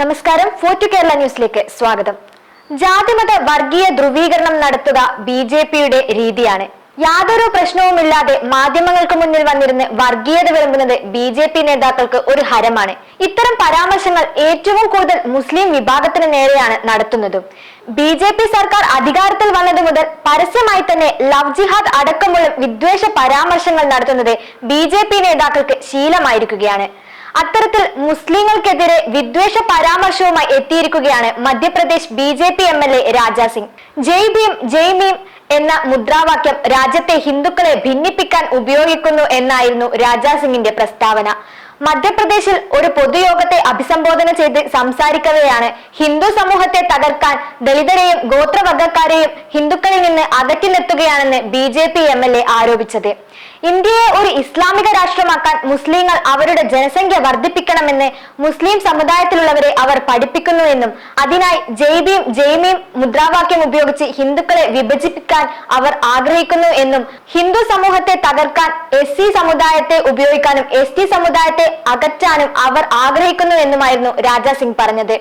നമസ്കാരം. ഫോർട്ടു കേരള ന്യൂസിലേക്ക് സ്വാഗതം. ജാതിമത വർഗീയ ധ്രുവീകരണം നടത്തുക ബി ജെ പിയുടെ രീതിയാണ്. യാതൊരു പ്രശ്നവുമില്ലാതെ മാധ്യമങ്ങൾക്ക് മുന്നിൽ വന്നിരുന്ന് വർഗീയത വിളമ്പുന്നത് ബി ജെ പി നേതാക്കൾക്ക് ഒരു ഹരമാണ്. ഇത്തരം പരാമർശങ്ങൾ ഏറ്റവും കൂടുതൽ മുസ്ലിം വിഭാഗത്തിന് നേരെയാണ് നടത്തുന്നതും. ബി ജെ പി സർക്കാർ അധികാരത്തിൽ വന്നത് മുതൽ പരസ്യമായി തന്നെ ലവ് ജിഹാദ് അടക്കമുള്ള വിദ്വേഷ പരാമർശങ്ങൾ നടത്തുന്നത് ബി ജെ പി നേതാക്കൾക്ക് ശീലമായിരിക്കുകയാണ്. അത്തരത്തിൽ മുസ്ലിങ്ങൾക്കെതിരെ വിദ്വേഷ പരാമർശവുമായി എത്തിയിരിക്കുകയാണ് Madhya Pradesh B J P M L A Raja Singh. Jai Bhim Jai Meem എന്ന മുദ്രാവാക്യം രാജ്യത്തെ ഹിന്ദുക്കളെ ഭിന്നിപ്പിക്കാൻ ഉപയോഗിക്കുന്നു എന്നായിരുന്നു രാജാ സിംഗിന്റെ പ്രസ്താവന. മധ്യപ്രദേശിൽ ഒരു പൊതുയോഗത്തെ അഭിസംബോധന ചെയ്ത് സംസാരിക്കവെയാണ് ഹിന്ദു സമൂഹത്തെ തകർക്കാൻ ദളിതരെയും ഗോത്രവർഗക്കാരെയും ഹിന്ദുക്കളിൽ നിന്ന് അകറ്റി നിർത്തുകയാണെന്ന് B J P M L A ആരോപിച്ചത്. ഇന്ത്യയെ ഒരു ഇസ്ലാമിക രാഷ്ട്രമാക്കാൻ മുസ്ലിങ്ങൾ അവരുടെ ജനസംഖ്യ വർദ്ധിപ്പിക്കണമെന്ന് മുസ്ലിം സമുദായത്തിലുള്ളവരെ അവർ പഠിപ്പിക്കുന്നുവെന്നും അതിനായി ജയ്ബിയും ജയ്മിയും മുദ്രാവാക്യം ഉപയോഗിച്ച് ഹിന്ദുക്കളെ വിഭജിപ്പിക്കാൻ അവർ ആഗ്രഹിക്കുന്നു എന്നും ഹിന്ദു സമൂഹത്തെ തകർക്കാൻ എസ് സമുദായത്തെ ഉപയോഗിക്കാനും എസ് സമുദായത്തെ അകറ്റാനും അവർ ആഗ്രഹിക്കുന്നു എന്നുമായിരുന്നു രാജാ സിംഗ് പറഞ്ഞത്.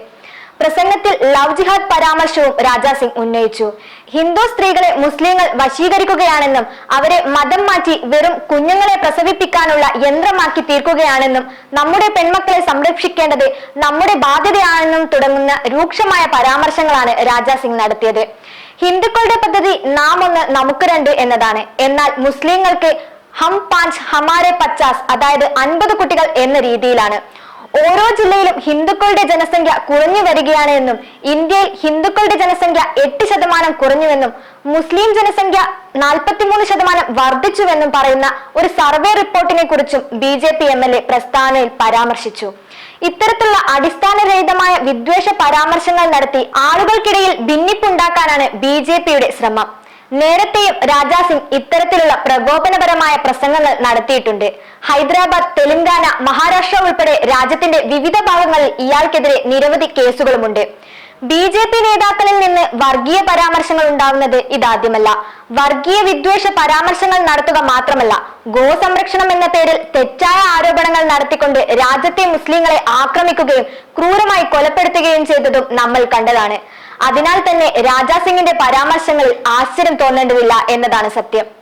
പ്രസംഗത്തിൽ ലവ് ജിഹാദ് പരാമർശവും രാജാ സിംഗ് ഉന്നയിച്ചു. ഹിന്ദു സ്ത്രീകളെ മുസ്ലിങ്ങൾ വശീകരിക്കുകയാണെന്നും അവരെ മതം മാറ്റി വെറും കുഞ്ഞുങ്ങളെ പ്രസവിപ്പിക്കാനുള്ള യന്ത്രമാക്കി തീർക്കുകയാണെന്നും നമ്മുടെ പെൺമക്കളെ സംരക്ഷിക്കേണ്ടത് നമ്മുടെ ബാധ്യതയാണെന്നും തുടങ്ങുന്ന രൂക്ഷമായ പരാമർശങ്ങളാണ് രാജാ സിംഗ് നടത്തിയത്. ഹിന്ദുക്കളുടെ പദ്ധതി നാം ഒന്ന് നമുക്ക് രണ്ട് എന്നതാണ്. എന്നാൽ മുസ്ലിങ്ങൾക്ക് ഹം പാഞ്ച് ഹമാരെ പച്ചാസ് അതായത് അൻപത് കുട്ടികൾ എന്ന രീതിയിലാണ്. ഓരോ ജില്ലയിലും ഹിന്ദുക്കളുടെ ജനസംഖ്യ കുറഞ്ഞു വരികയാണ് എന്നും ഇന്ത്യയിൽ ഹിന്ദുക്കളുടെ ജനസംഖ്യ എട്ട് ശതമാനം കുറഞ്ഞുവെന്നും മുസ്ലിം ജനസംഖ്യ നാൽപ്പത്തിമൂന്ന് ശതമാനം വർദ്ധിച്ചുവെന്നും പറയുന്ന ഒരു സർവേ റിപ്പോർട്ടിനെ കുറിച്ചും B J P M L A പ്രസ്താവനയിൽ പരാമർശിച്ചു. ഇത്തരത്തിലുള്ള അടിസ്ഥാനരഹിതമായ വിദ്വേഷ പരാമർശങ്ങൾ നടത്തി ആളുകൾക്കിടയിൽ ഭിന്നിപ്പുണ്ടാക്കാനാണ് ബി ജെ പിയുടെ ശ്രമം. നേരത്തെയും രാജാസിംഗ് ഇത്തരത്തിലുള്ള പ്രകോപനപരമായ പ്രസംഗങ്ങൾ നടത്തിയിട്ടുണ്ട്. ഹൈദരാബാദ് തെലങ്കാന മഹാരാഷ്ട്ര ഉൾപ്പെടെ രാജ്യത്തിന്റെ വിവിധ ഭാഗങ്ങളിൽ ഇയാൾക്കെതിരെ നിരവധി കേസുകളുമുണ്ട്. ബി ജെ പി നേതാക്കളിൽ നിന്ന് വർഗീയ പരാമർശങ്ങൾ ഉണ്ടാവുന്നത് ഇതാദ്യമല്ല. വർഗീയ വിദ്വേഷ പരാമർശങ്ങൾ നടത്തുക മാത്രമല്ല ഗോസംരക്ഷണം എന്ന പേരിൽ തെറ്റായ ആരോപണങ്ങൾ നടത്തിക്കൊണ്ട് രാജ്യത്തെ മുസ്ലിങ്ങളെ ആക്രമിക്കുകയും ക്രൂരമായി കൊലപ്പെടുത്തുകയും ചെയ്തതും നമ്മൾ കണ്ടതാണ്. അതിനാൽ തന്നെ രാജാ സിംഗിന്റെ പരാമർശങ്ങളിൽ ആശ്ചര്യം തോന്നേണ്ടതില്ല എന്നതാണ് സത്യം.